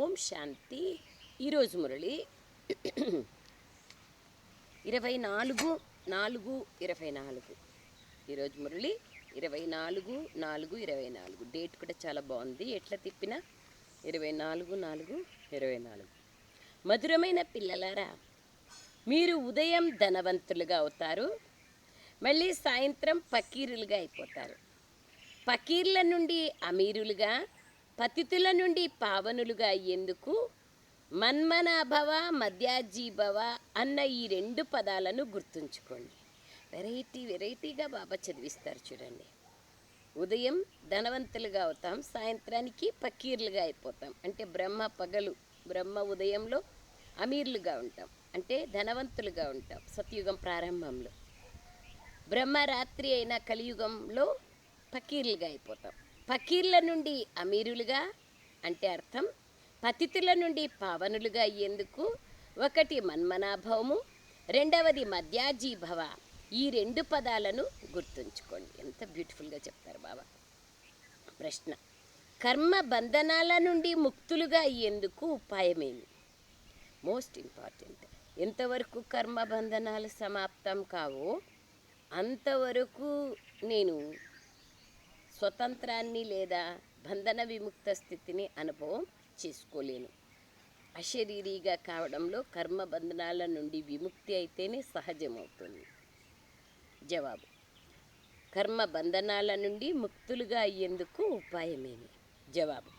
ఓం శాంతి. ఈరోజు మురళి ఇరవై నాలుగు నాలుగు ఇరవై నాలుగు. ఈరోజు మురళి ఇరవై నాలుగు నాలుగు ఇరవై నాలుగు. డేట్ కూడా చాలా బాగుంది. ఎట్లా తిప్పినా? ఇరవై నాలుగు నాలుగు ఇరవై నాలుగు. మధురమైన పిల్లలారా మీరు ఉదయం ధనవంతులుగా అవుతారు. మళ్ళీ సాయంత్రం పకీరులుగా అయిపోతారు. ఫకీర్ల నుండి అమీరులుగా పతితుల నుండి పావనులుగా అయ్యేందుకు మన్మనాభవ మధ్యాజీభవ అన్న ఈ రెండు పదాలను గుర్తుంచుకోండి. వెరైటీ వెరైటీగా బాబా చదివిస్తారు చూడండి. ఉదయం ధనవంతులుగా అవుతాం సాయంత్రానికి పకీర్లుగా అయిపోతాం. అంటే బ్రహ్మ పగలు బ్రహ్మ ఉదయంలో అమీర్లుగా ఉంటాం. అంటే ధనవంతులుగా ఉంటాం సత్యుగం ప్రారంభంలో. బ్రహ్మ రాత్రి అయిన కలియుగంలో పకీర్లుగా అయిపోతాం. ఫకీర్ల నుండి అమీరులుగా అంటే అర్థం పతితుల నుండి పావనులుగా అయ్యేందుకు ఒకటి మన్మనాభవము రెండవది మధ్యాజీభవ. ఈ రెండు పదాలను గుర్తుంచుకోండి. ఎంత బ్యూటిఫుల్గా చెప్తారు బాబా. ప్రశ్న. కర్మ బంధనాల నుండి ముక్తులుగా అయ్యేందుకు ఉపాయమేమి? Most important. ఎంతవరకు కర్మ బంధనాలు సమాప్తం కావో అంతవరకు నేను స్వతంత్రాన్ని లేదా బంధన విముక్త స్థితిని అనుభవం చేసుకోలేను. అశరీరిగా కావడంలో కర్మ బంధనాల నుండి విముక్తి అయితేనే సహజమవుతుంది. జవాబు. కర్మ బంధనాల నుండి ముక్తులుగా అయ్యేందుకు ఉపాయమేమి? జవాబు.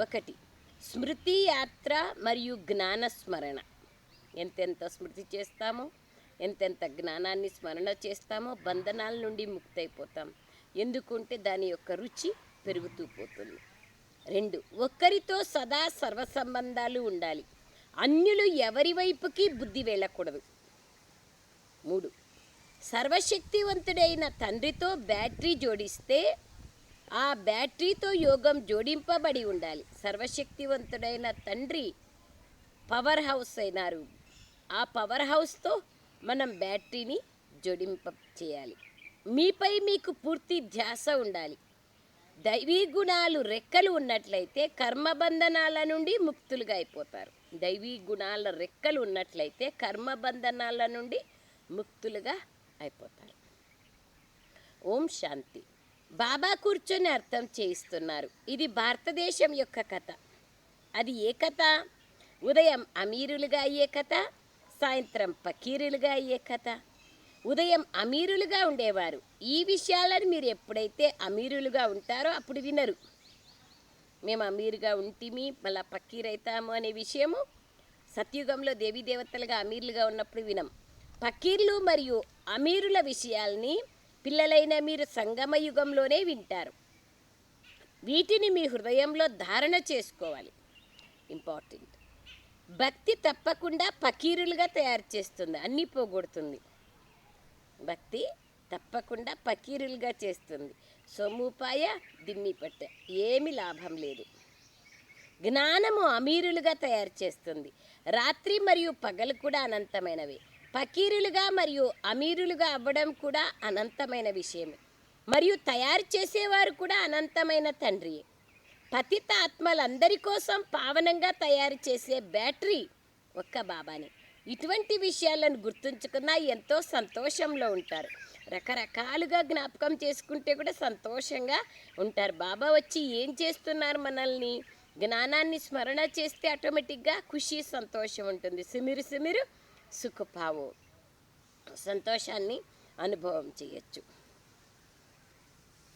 ఒకటి. స్మృతి యాత్ర మరియు జ్ఞాన స్మరణ. ఎంతెంత స్మృతి చేస్తామో ఎంతెంత జ్ఞానాన్ని స్మరణ చేస్తామో బంధనాల నుండి ముక్తైపోతాం. ఎందుకుంటే దాని యొక్క రుచి పెరుగుతూ పోతుంది. రెండు ఒక్కరితో సదా సర్వసంబంధాలు ఉండాలి. అన్యులు ఎవరి వైపుకి బుద్ధి వెళ్ళకూడదు. మూడు సర్వశక్తివంతుడైన తండ్రితో బ్యాటరీ జోడిస్తే ఆ బ్యాటరీతో యోగం జోడింపబడి ఉండాలి. సర్వశక్తివంతుడైన తండ్రి పవర్ హౌస్ అయినారు. ఆ పవర్ హౌస్తో మనం బ్యాటరీని జోడింప చేయాలి. మీపై మీకు పూర్తి ధ్యాస ఉండాలి. దైవీ గుణాలు రెక్కలు ఉన్నట్లయితే కర్మబంధనాల నుండి ముక్తులుగా అయిపోతారు. దైవీ గుణాల రెక్కలు ఉన్నట్లయితే కర్మబంధనాల నుండి ముక్తులుగా అయిపోతారు. ఓం శాంతి. బాబా కూర్చొని అర్థం చేయిస్తున్నారు. ఇది భారతదేశం యొక్క కథ. అది ఏ కథ? ఉదయం అమీరులుగా అయ్యే కథ సాయంత్రం పకీరులుగా అయ్యే కథ. ఉదయం అమీరులుగా ఉండేవారు. ఈ విషయాలను మీరు ఎప్పుడైతే అమీరులుగా ఉంటారో అప్పుడు వినరు. మేము అమీరుగా ఉంటిమి మళ్ళా అవుతాము అనే విషయము సత్యుగంలో దేవీ దేవతలుగా అమీర్లుగా ఉన్నప్పుడు వినం. పకీర్లు మరియు అమీరుల విషయాల్ని పిల్లలైన మీరు సంగమ యుగంలోనే వింటారు. వీటిని మీ హృదయంలో ధారణ చేసుకోవాలి. ఇంపార్టెంట్. భక్తి తప్పకుండా పకీరులుగా తయారు చేస్తుంది. అన్నీ పోగొడుతుంది. భక్తి తప్పకుండా పకీరులుగా చేస్తుంది. సొమ్ముపాయ దిమ్మి పట్ట ఏమి లాభం లేదు. జ్ఞానము అమీరులుగా తయారు చేస్తుంది. రాత్రి మరియు పగలు కూడా అనంతమైనవి. పకీరులుగా మరియు అమీరులుగా అవ్వడం కూడా అనంతమైన విషయమే. మరియు తయారు చేసేవారు కూడా అనంతమైన తండ్రి. పతిత ఆత్మలందరి కోసం పావనంగా తయారు చేసే బ్యాటరీ ఒక్క బాబాని. ఇటువంటి విషయాలను గుర్తుంచుకున్నా ఎంతో సంతోషంలో ఉంటారు. రకరకాలుగా జ్ఞాపకం చేసుకుంటే కూడా సంతోషంగా ఉంటారు. బాబా వచ్చి ఏం చేస్తున్నారు మనల్ని? జ్ఞానాన్ని స్మరణ చేస్తే ఆటోమేటిక్గా ఖుషి సంతోషం ఉంటుంది. సిమిరు సిమిరు సుఖపావు. సంతోషాన్ని అనుభవం చేయొచ్చు.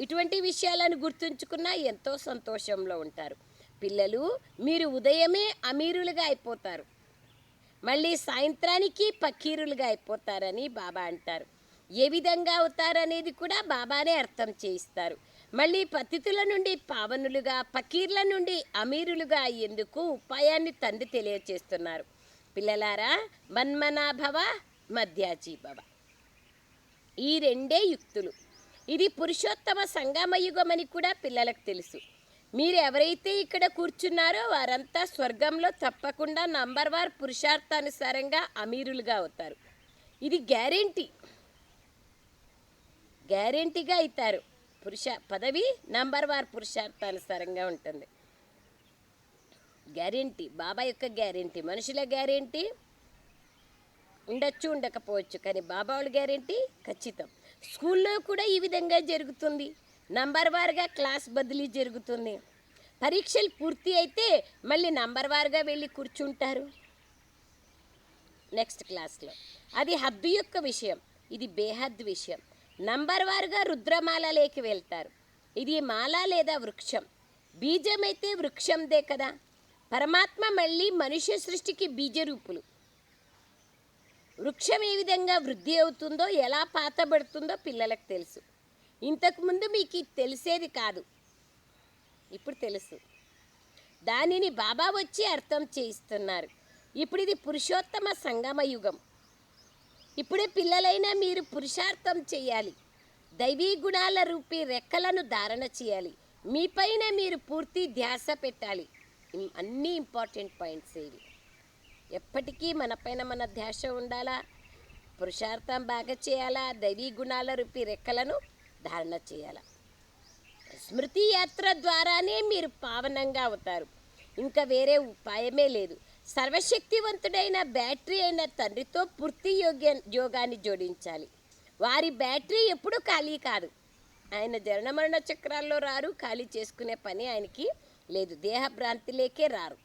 ఇటువంటి విషయాలను గుర్తుంచుకున్నా ఎంతో సంతోషంలో ఉంటారు. పిల్లలు మీరు ఉదయమే అమీరులుగా అయిపోతారు. మళ్ళీ సాయంత్రానికి పకీరులుగా అయిపోతారని బాబా అంటారు. ఏ విధంగా అవుతారనేది కూడా బాబానే అర్థం చేయిస్తారు. మళ్ళీ పతితుల నుండి పావనులుగా పకీర్ల నుండి అమీరులుగా అయ్యేందుకు ఉపాయాన్ని తండ్రి తెలియచేస్తున్నారు. పిల్లలారా మన్మనాభవ మధ్యాజీభవ. ఈ రెండే యుక్తులు. ఇది పురుషోత్తమ సంగమయుగం అని కూడా పిల్లలకు తెలుసు. మీరు ఎవరైతే ఇక్కడ కూర్చున్నారో వారంతా స్వర్గంలో తప్పకుండా నంబర్ వార్ పురుషార్థానుసారంగా అమీరులుగా అవుతారు. ఇది గ్యారెంటీ. గ్యారెంటీగా అవుతారు. పురుష పదవి నంబర్ వార్ పురుషార్థానుసారంగా ఉంటుంది. గ్యారెంటీ బాబా యొక్క గ్యారెంటీ మనుషుల గ్యారెంటీ ఉండొచ్చు ఉండకపోవచ్చు కానీ బాబా వాళ్ళ గ్యారెంటీ ఖచ్చితం. స్కూల్లో కూడా ఈ విధంగా జరుగుతుంది. నంబర్ వారుగా క్లాస్ బదిలీ జరుగుతుంది. పరీక్షలు పూర్తి అయితే మళ్ళీ నంబర్ వారుగా వెళ్ళి కూర్చుంటారు. నెక్స్ట్ క్లాస్లో. అది హద్దు యొక్క విషయం. ఇది బేహద్ విషయం. నంబర్ వారుగా రుద్రమాలలోకి వెళ్తారు. ఇది మాల లేదా వృక్షం. బీజమైతే వృక్షందే కదా. పరమాత్మ మళ్ళీ మనుష్య సృష్టికి బీజరూపులు. వృక్షం ఏ విధంగా వృద్ధి అవుతుందో ఎలా పాతబడుతుందో పిల్లలకు తెలుసు. ఇంతకుముందు మీకు తెలిసేది కాదు. ఇప్పుడు తెలుసు. దానిని బాబా వచ్చి అర్థం చేయిస్తున్నారు. ఇప్పుడు ఇది పురుషోత్తమ సంగమ యుగం. ఇప్పుడే పిల్లలైనా మీరు పురుషార్థం చేయాలి. దైవీ గుణాల రూపీ రెక్కలను ధారణ చేయాలి. మీపైన మీరు పూర్తి ధ్యాస పెట్టాలి. అన్ని అన్నీ ఇంపార్టెంట్ పాయింట్స్ ఇవి. ఎప్పటికీ మనపైన మన ధ్యాస ఉండాలా? పురుషార్థం బాగా చేయాలా? దైవీ గుణాల రూపీ రెక్కలను ధారణ చేయాలా. స్మృతి యాత్ర ద్వారానే మీరు పావనంగా అవుతారు. ఇంకా వేరే ఉపాయమే లేదు. సర్వశక్తివంతుడైన బ్యాటరీ అయిన తండ్రితో పూర్తి యోగ్య యోగాన్ని జోడించాలి. వారి బ్యాటరీ ఎప్పుడూ ఖాళీ కాదు. ఆయన జనమరణ చక్రాల్లో రారు ఖాళీ చేసుకునే పని ఆయనకి లేదు. దేహభ్రాంతిలేకే రారు.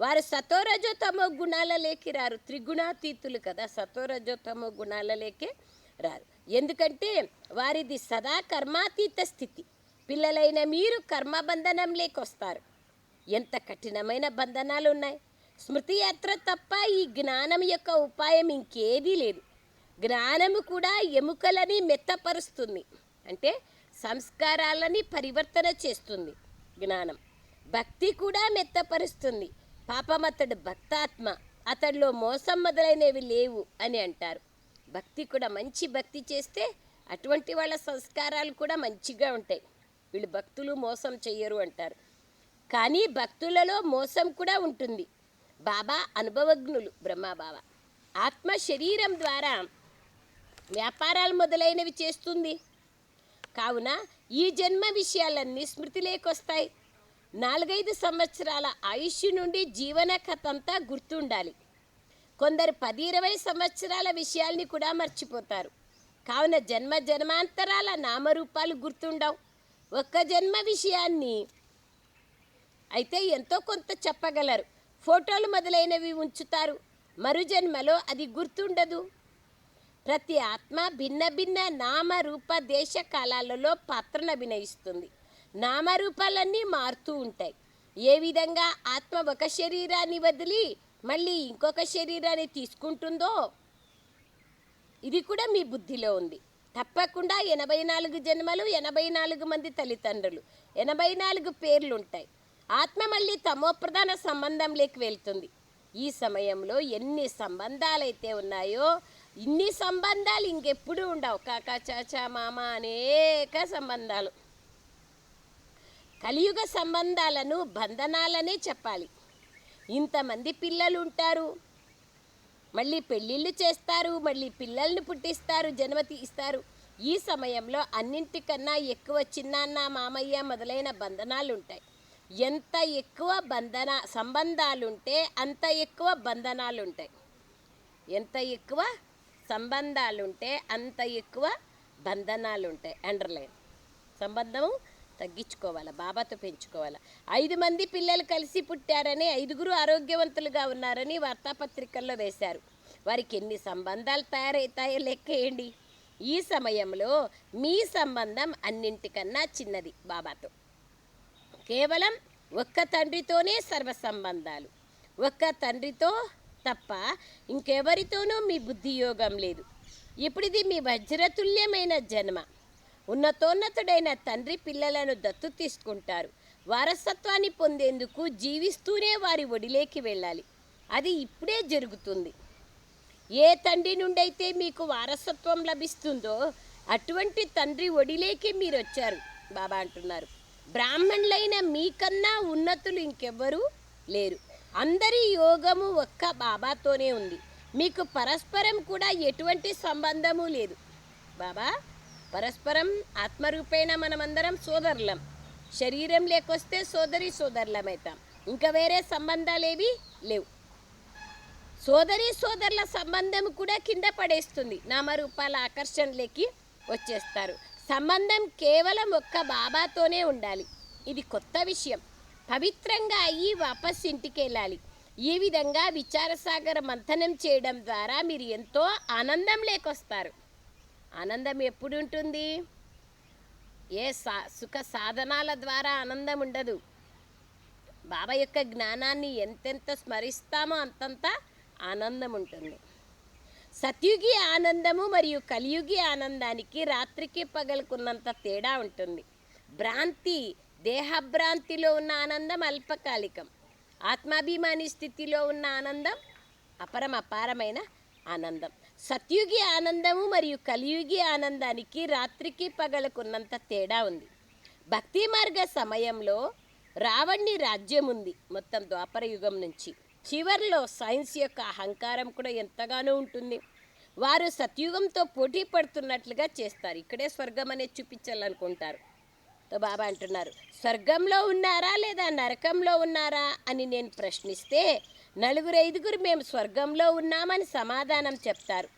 వారు సతోరజో గుణాలలోకి రారు. త్రిగుణాతీతులు కదా సతోరజోతమో గుణాలలోకే రారు. ఎందుకంటే వారిది సదా కర్మాతీత స్థితి. పిల్లలైన మీరు కర్మబంధనం లేకొస్తారు ఎంత కఠినమైన బంధనాలు ఉన్నాయి స్మృతి యాత్ర తప్ప ఈ జ్ఞానం యొక్క ఉపాయం ఇంకేదీ లేదు. జ్ఞానము కూడా ఎముకలని మెత్తపరుస్తుంది. అంటే సంస్కారాలని పరివర్తన చేస్తుంది జ్ఞానం. భక్తి కూడా మెత్తపరుస్తుంది. పాపం అతడు భక్తాత్మ. అతడిలో మోసం మొదలైనవి లేవు అని అంటారు. భక్తి కూడా మంచి భక్తి చేస్తే అటువంటి వాళ్ళ సంస్కారాలు కూడా మంచిగా ఉంటాయి. వీళ్ళు భక్తులు మోసం చెయ్యరు అంటారు. కానీ భక్తులలో మోసం కూడా ఉంటుంది. బాబా అనుభవజ్ఞులు బ్రహ్మబాబా ఆత్మ శరీరం ద్వారా వ్యాపారాలు మొదలైనవి చేస్తుంది. కావున ఈ జన్మ విషయాలన్నీ స్మృతి లేకొస్తాయి నాలుగైదు సంవత్సరాల ఆయుష్ నుండి జీవన కథ అంతా గుర్తుండాలి. కొందరు పది ఇరవై సంవత్సరాల విషయాల్ని కూడా మర్చిపోతారు. కావున జన్మ జన్మాంతరాల నామరూపాలు గుర్తుండవు. ఒక్క జన్మ విషయాన్ని అయితే ఎంతో కొంత చెప్పగలరు. ఫోటోలు మొదలైనవి ఉంచుతారు. మరు జన్మలో అది గుర్తుండదు. ప్రతి ఆత్మ భిన్న భిన్న నామరూప దేశ కాలాలలో పాత్రను అభినయిస్తుంది. నామరూపాలన్నీ మారుతూ ఉంటాయి. ఏ విధంగా ఆత్మ ఒక శరీరాన్ని వదిలి మళ్ళీ ఇంకొక శరీరాన్ని తీసుకుంటుందో ఇది కూడా మీ బుద్ధిలో ఉంది. తప్పకుండా ఎనభై నాలుగు జన్మలు ఎనభై నాలుగు మంది తల్లిదండ్రులు ఎనభై నాలుగు పేర్లు ఉంటాయి ఆత్మ మళ్ళీ తమోప్రధాన సంబంధంలోకి వెళ్తుంది. ఈ సమయంలో ఎన్ని సంబంధాలైతే ఉన్నాయో ఇన్ని సంబంధాలు ఇంకెప్పుడు ఉండవు. కాకా చాచా మామ అనేక సంబంధాలు. కలియుగ సంబంధాలను బంధనాలనే చెప్పాలి. ఇంతమంది పిల్లలు ఉంటారు మళ్ళీ పెళ్ళిళ్ళు చేస్తారు మళ్ళీ పిల్లల్ని పుట్టిస్తారు జన్మతి ఇస్తారు ఈ సమయంలో అన్నింటికన్నా ఎక్కువ చిన్నాన్న మామయ్య మొదలైన బంధనాలు ఉంటాయి ఎంత ఎక్కువ బంధన సంబంధాలుంటే అంత ఎక్కువ బంధనాలు ఉంటాయి ఎంత ఎక్కువ సంబంధాలుంటే అంత ఎక్కువ బంధనాలు ఉంటాయి అండర్లైన్. సంబంధము తగ్గించుకోవాలి బాబాతో పెంచుకోవాలి. ఐదు మంది పిల్లలు కలిసి పుట్టారని ఐదుగురు ఆరోగ్యవంతులుగా ఉన్నారని వార్తాపత్రికల్లో వేశారు. వారికి ఎన్ని సంబంధాలు తయారవుతాయో లెక్కేయండి. ఈ సమయంలో మీ సంబంధం అన్నింటికన్నా చిన్నది బాబాతో. కేవలం ఒక్క తండ్రితోనే సర్వ సంబంధాలు. ఒక్క తండ్రితో తప్ప ఇంకెవరితోనూ మీ బుద్ధి యోగం లేదు. ఇప్పుడిది మీ వజ్రతుల్యమైన జన్మ. ఉన్నతోన్నతుడైన తండ్రి పిల్లలను దత్తు తీసుకుంటారు. వారసత్వాన్ని పొందేందుకు జీవిస్తూనే వారి ఒడిలేకి వెళ్ళాలి. అది ఇప్పుడే జరుగుతుంది. ఏ తండ్రి నుండైతే మీకు వారసత్వం లభిస్తుందో అటువంటి తండ్రి ఒడిలేకి మీరు వచ్చారు బాబా అంటున్నారు. బ్రాహ్మణులైన మీకన్నా ఉన్నతులు ఇంకెవ్వరూ లేరు. అందరి యోగము ఒక్క బాబాతోనే ఉంది. మీకు పరస్పరం కూడా ఎటువంటి సంబంధము లేదు. బాబా పరస్పరం ఆత్మరూపేణ మనమందరం సోదరులం. శరీరం లేకొస్తే సోదరి సోదరులమవుతాం ఇంకా వేరే సంబంధాలేవి లేవు. సోదరి సోదరుల సంబంధం కూడా కింద పడేస్తుంది. నామరూపాల ఆకర్షణలోకి వచ్చేస్తారు. సంబంధం కేవలం ఒక్క బాబాతోనే ఉండాలి. ఇది కొత్త విషయం. పవిత్రంగా అయ్యి వాపస్ ఇంటికి వెళ్ళాలి ఈ విధంగా విచారసాగర మంథనం చేయడం ద్వారా మీరు ఎంతో ఆనందం లేకొస్తారు. ఆనందం ఎప్పుడు ఉంటుంది ఏ సా సుఖ సాధనాల ద్వారా ఆనందం ఉండదు బాబా యొక్క జ్ఞానాన్ని ఎంతెంత స్మరిస్తామో అంతంత ఆనందం ఉంటుంది సత్యుగి ఆనందము మరియు కలియుగి ఆనందానికి రాత్రికి పగలుకున్నంత తేడా ఉంటుంది. భ్రాంతి దేహభ్రాంతిలో ఉన్న ఆనందం అల్పకాలికం. ఆత్మాభిమాని స్థితిలో ఉన్న ఆనందం అపరం అపారమైన ఆనందం. సత్యుగి ఆనందము మరియు కలియుగి ఆనందానికి రాత్రికి పగలకున్నంత తేడా ఉంది. భక్తి మార్గ సమయంలో రావణ్ణి రాజ్యం ఉంది మొత్తం ద్వాపర యుగం నుంచి. చివరిలో సైన్స్ యొక్క అహంకారం కూడా ఎంతగానో ఉంటుంది. వారు సత్యుగంతో పోటీ పడుతున్నట్లుగా చేస్తారు. ఇక్కడే స్వర్గం అనేది చూపించాలనుకుంటారు. తో బాబా అంటున్నారు స్వర్గంలో ఉన్నారా లేదా నరకంలో ఉన్నారా? అని నేను ప్రశ్నిస్తే నలుగురు ఐదుగురు మేము స్వర్గంలో ఉన్నామని సమాధానం చెప్తారు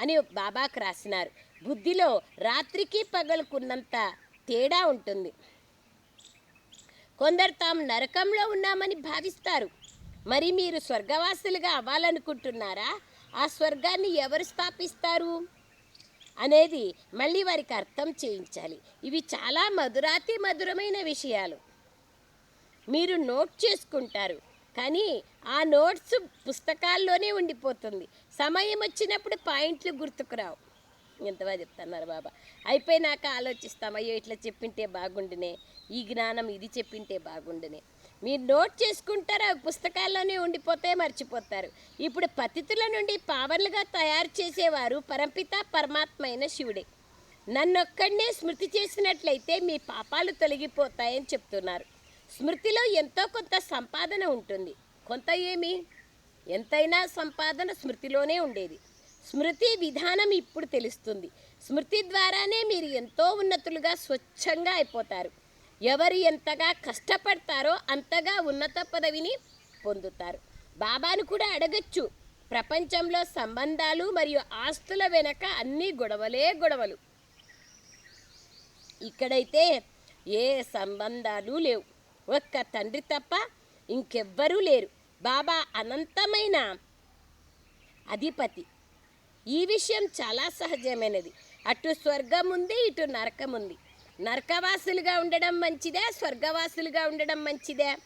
అని బాబాకు రాసినారు. బుద్ధిలో రాత్రికి పగలుకున్నంత తేడా ఉంటుంది. కొందరు తాము నరకంలో ఉన్నామని భావిస్తారు. మరి మీరు స్వర్గవాసులుగా అవ్వాలనుకుంటున్నారా? ఆ స్వర్గాన్ని ఎవరు స్థాపిస్తారు? అనేది మళ్ళీ వారికి అర్థం చేయించాలి. ఇవి చాలా మధురాతి మధురమైన విషయాలు. మీరు నోట్ చేసుకుంటారు. కానీ ఆ నోట్స్ పుస్తకాల్లోనే ఉండిపోతుంది. సమయం వచ్చినప్పుడు పాయింట్లు గుర్తుకురావు ఎంత బాగా చెప్తున్నారు బాబా. అయిపోయినాక ఆలోచిస్తాం అయ్యో ఇట్లా చెప్పింటే బాగుండునే ఈ జ్ఞానం ఇది చెప్పింటే బాగుండునే. మీరు నోట్ చేసుకుంటారు అవి పుస్తకాల్లోనే ఉండిపోతే మర్చిపోతారు. ఇప్పుడు పతితుల నుండి పావర్లుగా తయారు చేసేవారు పరంపిత పరమాత్మ అయిన శివుడే. నన్నొక్కడనే స్మృతి చేసినట్లయితే మీ పాపాలు తొలగిపోతాయని చెప్తున్నారు. స్మృతిలో ఎంతో కొంత సంపాదన ఉంటుంది. కొంత ఏమి? ఎంతైనా సంపాదన స్మృతిలోనే ఉండేది. స్మృతి విధానం ఇప్పుడు తెలుస్తుంది. స్మృతి ద్వారానే మీరు ఎంతో ఉన్నతులుగా స్వచ్ఛంగా అయిపోతారు. ఎవరు ఎంతగా కష్టపడతారో అంతగా ఉన్నత పదవిని పొందుతారు. బాబాను కూడా అడగచ్చు. ప్రపంచంలో సంబంధాలు మరియు ఆస్తుల వెనక అన్ని గొడవలే గొడవలు. ఇక్కడైతే ఏ సంబంధాలు లేవు. ఒక్క తండ్రి తప్ప ఇంకెవ్వరూ లేరు. బాబా అనంతమైన అధిపతి. ఈ విషయం చాలా సహజమైనది. అటు స్వర్గం ఉంది ఇటు నరకం ఉంది. నరకవాసులుగా ఉండడం మంచిదే స్వర్గవాసులుగా ఉండడం మంచిదే.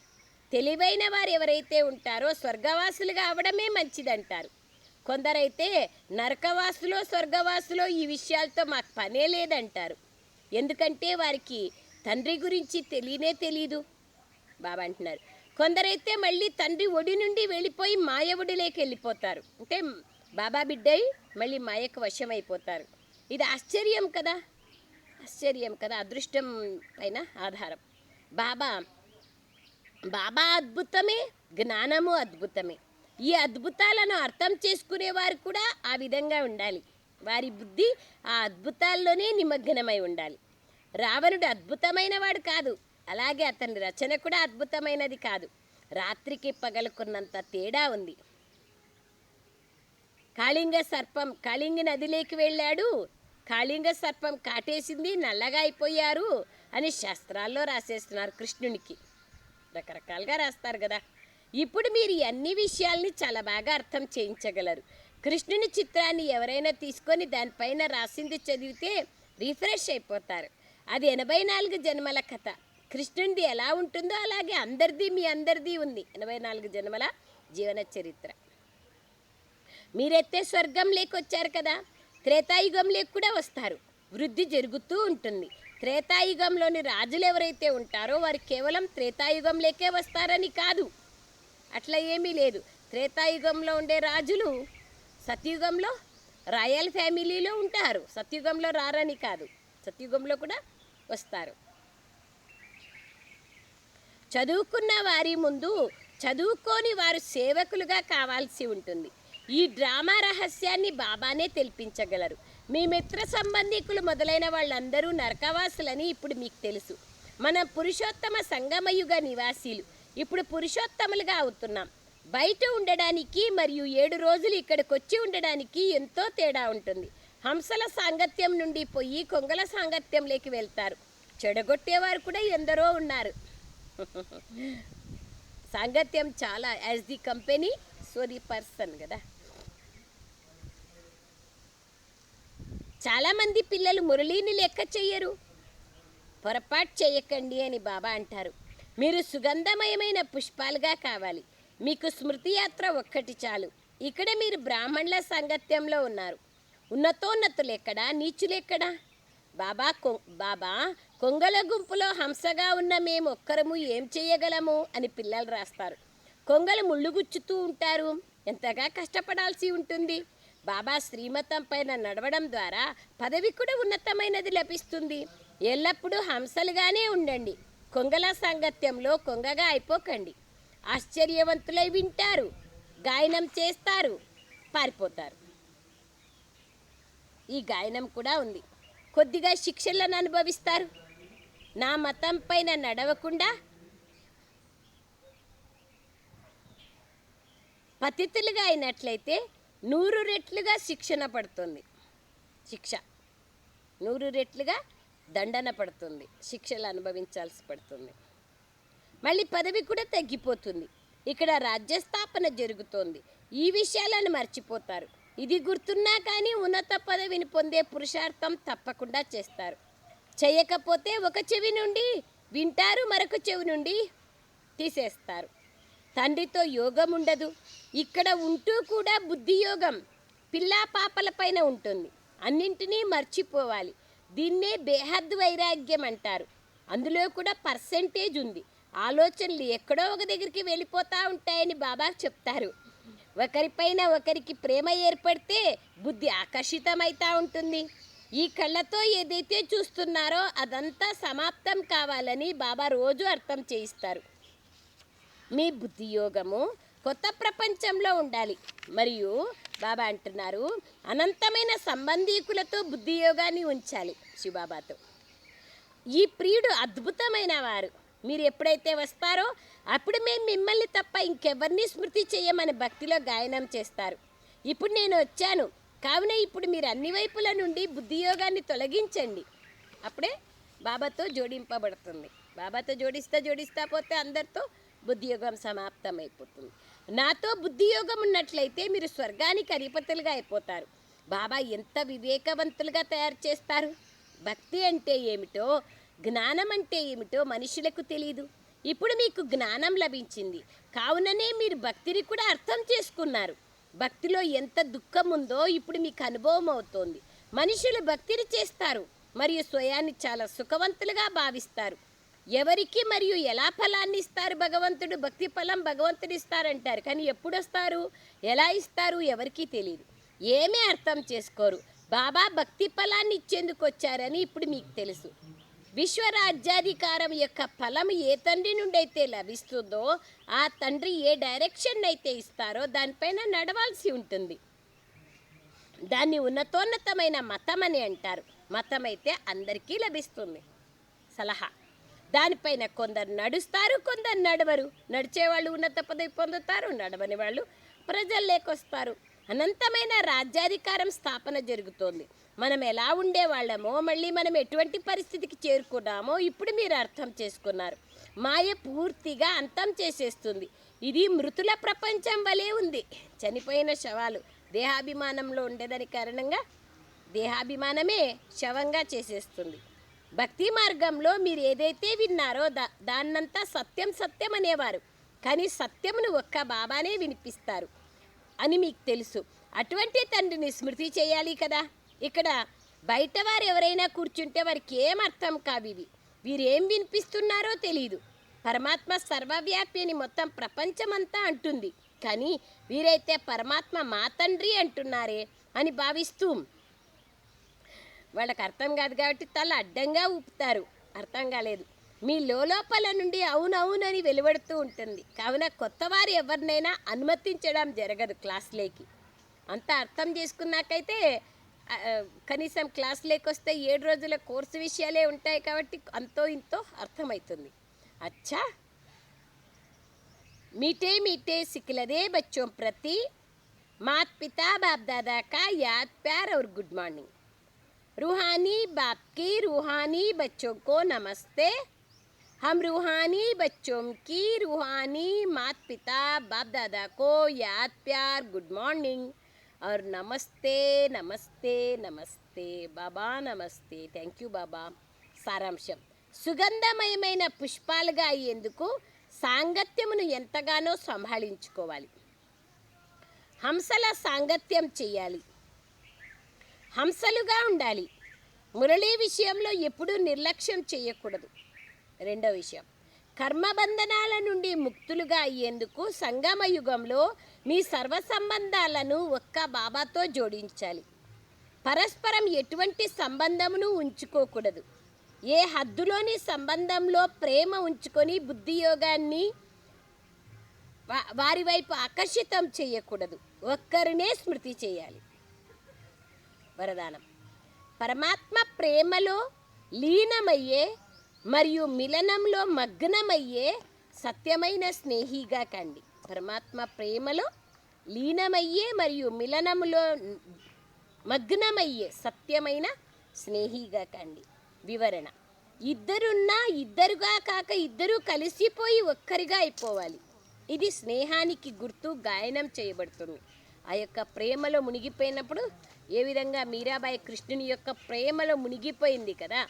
తెలివైన వారు ఎవరైతే ఉంటారో స్వర్గవాసులుగా అవడమే మంచిదంటారు. కొందరైతే నరకవాసులో స్వర్గవాసులో ఈ విషయాలతో మాకు పనే లేదంటారు. ఎందుకంటే వారికి తండ్రి గురించి తెలియనే తెలీదు. బాబా అంటున్నారు. కొందరైతే మళ్ళీ తండ్రి ఒడి నుండి వెళ్ళిపోయి మాయ ఒడిలోకి వెళ్ళిపోతారు. అంటే బాబా బిడ్డై మళ్ళీ మాయకు వశమైపోతారు. ఇది ఆశ్చర్యం కదా? ఆశ్చర్యం కదా? అదృష్టం పైన ఆధారం. బాబా బాబా అద్భుతమే జ్ఞానము అద్భుతమే. ఈ అద్భుతాలను అర్థం చేసుకునేవారు కూడా ఆ విధంగా ఉండాలి. వారి బుద్ధి ఆ అద్భుతాల్లోనే నిమగ్నమై ఉండాలి. రావణుడు అద్భుతమైన వాడు కాదు. అలాగే అతని రచన కూడా అద్భుతమైనది కాదు. రాత్రికి పగలుకున్నంత తేడా ఉంది. కాళింగ సర్పం కళింగ నదిలోకి వెళ్ళాడు. కాళింగ సర్పం కాటేసింది నల్లగా అయిపోయారు అని శాస్త్రాల్లో రాసేస్తున్నారు కృష్ణునికి. రకరకాలుగా రాస్తారు కదా. ఇప్పుడు మీరు అన్ని విషయాల్ని చాలా బాగా అర్థం చేయించగలరు. కృష్ణుని చిత్రాన్ని ఎవరైనా తీసుకొని దానిపైన రాసింది చదివితే రిఫ్రెష్ అయిపోతారు. అది ఎనభై నాలుగు జన్మల కథ. కృష్ణునిది ఎలా ఉంటుందో అలాగే అందరిది మీ అందరిది ఉంది. ఎనభై నాలుగు జన్మల జీవన చరిత్ర. మీరైతే స్వర్గం లేకొచ్చారు కదా త్రేతాయుగంలోకి కూడా వస్తారు. వృద్ధి జరుగుతూ ఉంటుంది. త్రేతాయుగంలోని రాజులు ఎవరైతే ఉంటారో వారు కేవలం త్రేతాయుగంలోకే వస్తారని కాదు. అట్లా ఏమీ లేదు. త్రేతాయుగంలో ఉండే రాజులు సత్యుగంలో రాయల్ ఫ్యామిలీలో ఉంటారు. సత్యుగంలో రారని కాదు. సత్యుగంలో కూడా వస్తారు. చదువుకున్న వారి ముందు చదువుకోని వారు సేవకులుగా కావాల్సి ఉంటుంది. ఈ డ్రామా రహస్యాన్ని బాబానే తెలిపించగలరు. మీ మిత్ర సంబంధికులు మొదలైన వాళ్ళందరూ నరకవాసులని ఇప్పుడు మీకు తెలుసు. మన పురుషోత్తమ సంగమయుగ నివాసీలు. ఇప్పుడు పురుషోత్తములుగా అవుతున్నాం. బయట ఉండడానికి మరియు ఏడు రోజులు ఇక్కడికి వచ్చి ఉండడానికి ఎంతో తేడా ఉంటుంది. హంసల సాంగత్యం నుండి పోయి కొంగల సాంగత్యంలోకి వెళ్తారు. చెడగొట్టేవారు కూడా ఎందరో ఉన్నారు. సాంగత్యం చాలా as the company so the person కదా. చాలామంది పిల్లలు మురళీని లెక్క చెయ్యరు. పొరపాటు చేయకండి అని బాబా అంటారు. మీరు సుగంధమయమైన పుష్పాలుగా కావాలి. మీకు స్మృతి యాత్ర ఒక్కటి చాలు. ఇక్కడ మీరు బ్రాహ్మణుల సాంగత్యంలో ఉన్నారు. ఉన్నతోన్నతులు ఎక్కడా? నీచులు ఎక్కడా? బాబా కొ బాబా కొంగల గుంపులో హంసగా ఉన్న మేము ఒక్కరము ఏం చేయగలము? అని పిల్లలు రాస్తారు. కొంగలు ముళ్ళు గుచ్చుతూ ఉంటారు. ఎంతగా కష్టపడాల్సి ఉంటుంది? బాబా శ్రీమతం పైన నడవడం ద్వారా పదవి కూడా ఉన్నతమైనది లభిస్తుంది. ఎల్లప్పుడూ హంసలుగానే ఉండండి. కొంగల సాంగత్యంలో కొంగగా అయిపోకండి. ఆశ్చర్యవంతులై వింటారు. గాయనం చేస్తారు. పారిపోతారు. ఈ గాయనం కూడా ఉంది. కొద్దిగా శిక్షలను అనుభవిస్తారు. నా మతం పైన నడవకుండా పతితులుగా అయినట్లయితే నూరు రెట్లుగా శిక్షణ పడుతుంది. శిక్ష. నూరు రెట్లుగా దండన పడుతుంది. శిక్షలు అనుభవించాల్సి పడుతుంది. మళ్ళీ పదవి కూడా తగ్గిపోతుంది. ఇక్కడ రాజ్యస్థాపన జరుగుతోంది. ఈ విషయాలను మర్చిపోతారు. ఇది గుర్తున్నా కానీ ఉన్నత పదవిని పొందే పురుషార్థం తప్పకుండా చేస్తారు. చేయకపోతే ఒక చెవి నుండి వింటారు మరొక చెవి నుండి తీసేస్తారు. తండ్రితో యోగం ఉండదు. ఇక్కడ ఉంటూ కూడా బుద్ధి యోగం పిల్లా పాపల పైన ఉంటుంది. అన్నింటినీ మర్చిపోవాలి. దీన్నే బేహద్ వైరాగ్యం అంటారు. అందులో కూడా పర్సెంటేజ్ ఉంది. ఆలోచనలు ఎక్కడో ఒక దగ్గరికి వెళ్ళిపోతూ ఉంటాయని బాబా చెప్తారు. ఒకరిపైన ఒకరికి ప్రేమ ఏర్పడితే బుద్ధి ఆకర్షితమైతా ఉంటుంది. ఈ కళ్ళతో ఏదైతే చూస్తున్నారో అదంతా సమాప్తం కావాలని బాబా రోజు అర్థం చేయిస్తారు. మీ బుద్ధి యోగము కొత్త ప్రపంచంలో ఉండాలి. మరియు బాబా అంటున్నారు అనంతమైన సంబంధీకులతో బుద్ధి యోగాన్ని ఉంచాలి శివబాబాతో ఈ ప్రియుడు అద్భుతమైన వారు. మీరు ఎప్పుడైతే వస్తారో అప్పుడు మేము మిమ్మల్ని తప్ప ఇంకెవరిని స్మృతి చేయమని భక్తిలో గాయనం చేస్తారు. ఇప్పుడు నేను వచ్చాను. కావున ఇప్పుడు మీరు అన్ని వైపుల నుండి బుద్ధి యోగాన్ని తొలగించండి. అప్పుడే బాబాతో జోడింపబడుతుంది. బాబాతో జోడిస్తా జోడిస్తా పోతే అందరితో బుద్ధియోగం అయిపోతుంది నాతో బుద్ధియోగం ఉన్నట్లయితే మీరు స్వర్గానికి అధిపతులుగా అయిపోతారు. బాబా ఎంత వివేకవంతులుగా తయారు చేస్తారు? భక్తి అంటే ఏమిటో జ్ఞానం అంటే ఏమిటో మనుషులకు తెలియదు ఇప్పుడు మీకు జ్ఞానం లభించింది. కావుననే మీరు భక్తిని కూడా అర్థం చేసుకున్నారు. భక్తిలో ఎంత దుఃఖం ఉందో ఇప్పుడు మీకు అనుభవం అవుతోంది మనుషులు భక్తిని చేస్తారు మరియు స్వయాన్ని చాలా సుఖవంతులుగా భావిస్తారు. ఎవరికి మరియు ఎలా ఫలాన్ని ఇస్తారు భగవంతుడు? భక్తి ఫలం భగవంతుడు ఇస్తారంటారు. కానీ ఎప్పుడు వస్తారు ఎలా ఇస్తారు? ఎవరికీ తెలియదు ఏమీ అర్థం చేసుకోరు. బాబా భక్తి ఫలాన్ని ఇచ్చేందుకు వచ్చారని ఇప్పుడు మీకు తెలుసు. విశ్వరాజ్యాధికారం యొక్క ఫలం ఏ తండ్రి నుండి అయితే లభిస్తుందో ఆ తండ్రి ఏ డైరెక్షన్ అయితే ఇస్తారో దానిపైన నడవాల్సి ఉంటుంది. దాన్ని ఉన్నతోన్నతమైన మతం అని అంటారు. మతం అయితే అందరికీ లభిస్తుంది. సలహా. దానిపైన కొందరు నడుస్తారు కొందరు నడవరు. నడిచేవాళ్ళు ఉన్నత పదవి పొందుతారు నడవని వాళ్ళు ప్రజల్లోకొస్తారు అనంతమైన రాజ్యాధికారం స్థాపన జరుగుతోంది. మనం ఎలా ఉండేవాళ్ళమో మళ్ళీ మనం ఎటువంటి పరిస్థితికి చేరుకున్నామో ఇప్పుడు మీరు అర్థం చేసుకున్నారు. మాయ పూర్తిగా అంతం చేసేస్తుంది. ఇది మృతుల ప్రపంచం వలె ఉంది. చనిపోయిన శవాలు దేహాభిమానంలో ఉండేదని కారణంగా దేహాభిమానమే శవంగా చేసేస్తుంది. భక్తి మార్గంలో మీరు ఏదైతే విన్నారో దా దాన్నంతా సత్యం సత్యం అనేవారు. కానీ సత్యమును ఒక్క బాబానే వినిపిస్తారు. అని మీకు తెలుసు. అటువంటి తండ్రిని స్మృతి చేయాలి కదా? ఇక్కడ బయట వారు ఎవరైనా కూర్చుంటే వారికి ఏం అర్థం కావివి వీరేం వినిపిస్తున్నారో తెలియదు పరమాత్మ సర్వవ్యాపి అని మొత్తం ప్రపంచమంతా అంటుంది. కానీ వీరైతే పరమాత్మ మా తండ్రి అంటున్నారే అని భావిస్తూ వాళ్ళకి అర్థం కాదు కాబట్టి తల అడ్డంగా ఊపుతారు. అర్థం కాలేదు. మీ లోపల నుండి అవునవునని వెలువడుతూ ఉంటుంది కావున కొత్త వారు ఎవరినైనా అనుమతించడం జరగదు క్లాస్లోకి అంతా అర్థం చేసుకున్నాకైతే ఆ, కనీసం క్లాస్ లేకొస్తే ఏడు రోజుల కోర్సు విషయాలే ఉంటాయి కాబట్టి అంతో ఇంతో అర్థమవుతుంది అచ్చా मीठे मीठे सिखलदे बच्चों प्रति मात पिता बाप दादा का याद प्यार और गुड मॉर्निंग रूहानी बाप की रूहानी बच्चों को नमस्ते हम रूहानी बच्चों की रूहानी मात पिता बाप दादा को याद प्यार गुड मॉर्निंग और नमस्ते नमस्ते नमस्ते బాబా నమస్తే థ్యాంక్ యూ బాబా సారాంశం సుగంధమయమైన పుష్పాలుగా అయ్యేందుకు సాంగత్యమును ఎంతగానో సంభాళించుకోవాలి హంసల సాంగత్యం చేయాలి హంసలుగా ఉండాలి మురళీ విషయంలో ఎప్పుడూ నిర్లక్ష్యం చేయకూడదు రెండో విషయం. కర్మబంధనాల నుండి ముక్తులుగా అయ్యేందుకు సంగమ యుగంలో మీ సర్వ సంబంధాలను ఒక్క బాబాతో జోడించాలి. పరస్పరం ఎటువంటి సంబంధమును ఉంచుకోకూడదు. ఏ హద్దులోని సంబంధంలో ప్రేమ ఉంచుకొని బుద్ధి యోగాన్ని వారి వైపు ఆకర్షితం చేయకూడదు. ఒక్కరినే స్మృతి చేయాలి. వరదానం. పరమాత్మ ప్రేమలో లీనమయ్యే మరియు మిలనంలో మగ్నమయ్యే సత్యమైన స్నేహిగా కండి. పరమాత్మ ప్రేమలో లీనమయ్యే మరియు మిలనములో మగ్నమయ్యే సత్యమైన స్నేహిగా కండి. వివరణ. ఇద్దరున్నా ఇద్దరుగా కాక ఇద్దరూ కలిసిపోయి ఒక్కరిగా అయిపోవాలి. ఇది స్నేహానికి గుర్తు గాయనం చేయబడుతుంది. ఆ యొక్క ప్రేమలో మునిగిపోయినప్పుడు ఏ విధంగా మీరాబాయి కృష్ణుని యొక్క ప్రేమలో మునిగిపోయింది కదా?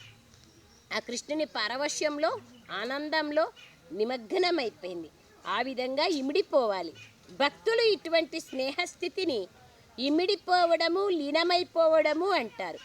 ఆ కృష్ణుని పరవశ్యంలో ఆనందంలో నిమగ్నమైపోయింది. ఆ విధంగా ఇమిడిపోవాలి. భక్తులు ఇటువంటి స్నేహస్థితిని ఇమిడిపోవడము లీనమైపోవడము అంటారు.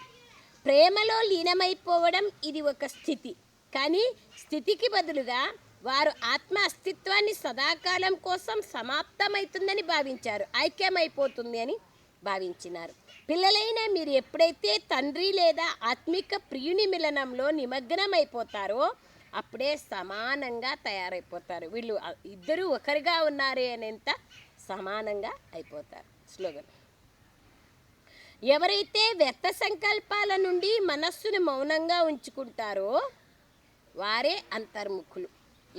ప్రేమలో లీనమైపోవడం ఇది ఒక స్థితి. కానీ స్థితికి బదులుగా వారు ఆత్మ అస్తిత్వాన్ని సదాకాలం కోసం సమాప్తమవుతుందని భావించారు. ఐక్యమైపోతుంది అని భావించినారు. పిల్లలైన మీరు ఎప్పుడైతే తండ్రి లేదా ఆత్మిక ప్రియుని మిలనంలో నిమగ్నమైపోతారో అప్పుడే సమానంగా తయారైపోతారు. వీళ్ళు ఇద్దరు ఒకరిగా ఉన్నారే అనేంత సమానంగా అయిపోతారు. స్లోగన్. ఎవరైతే వ్యర్థ సంకల్పాల నుండి మనస్సును మౌనంగా ఉంచుకుంటారో వారే అంతర్ముఖులు.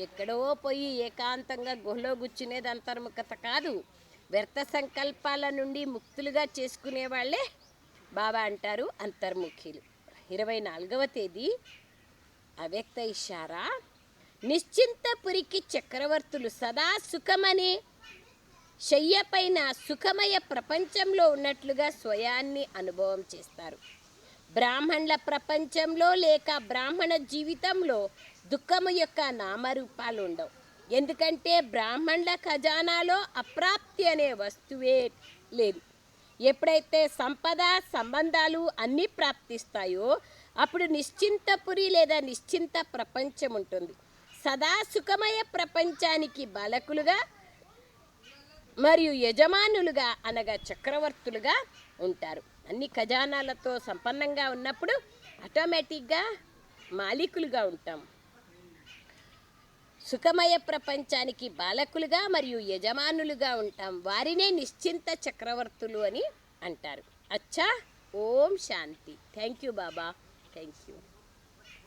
ఎక్కడో పోయి ఏకాంతంగా గుహలో కూర్చునేది అంతర్ముఖత కాదు. వ్యర్థ సంకల్పాల నుండి ముక్తులుగా చేసుకునే వాళ్ళే బాబా అంటారు అంతర్ముఖులు. ఇరవై నాలుగవ తేదీ అవ్యక్త ఇషారా. నిశ్చింతపురికి చక్రవర్తులు సదా సుఖమనే. శయ్యపైన సుఖమయ ప్రపంచంలో ఉన్నట్లుగా స్వయాన్ని అనుభవం చేస్తారు. బ్రాహ్మణుల ప్రపంచంలో లేక బ్రాహ్మణ జీవితంలో దుఃఖము యొక్క నామరూపాలు ఉండవు ఎందుకంటే బ్రాహ్మణుల ఖజానాలో అప్రాప్తి అనే వస్తువే లేదు. ఎప్పుడైతే సంపద సంబంధాలు అన్నీ ప్రాప్తిస్తాయో అప్పుడు నిశ్చింతపురి లేదా నిశ్చింత ప్రపంచం ఉంటుంది. సదా సుఖమయ ప్రపంచానికి బాలకులుగా మరియు యజమానులుగా అనగా చక్రవర్తులుగా ఉంటారు. అన్ని ఖజానాలతో సంపన్నంగా ఉన్నప్పుడు ఆటోమేటిక్గా మాలికులుగా ఉంటాం. సుఖమయ ప్రపంచానికి బాలకులుగా మరియు యజమానులుగా ఉంటాం. వారినే నిశ్చింత చక్రవర్తులు అని అంటారు. అచ్చా Om Shanti. Thank you Baba. Thank you.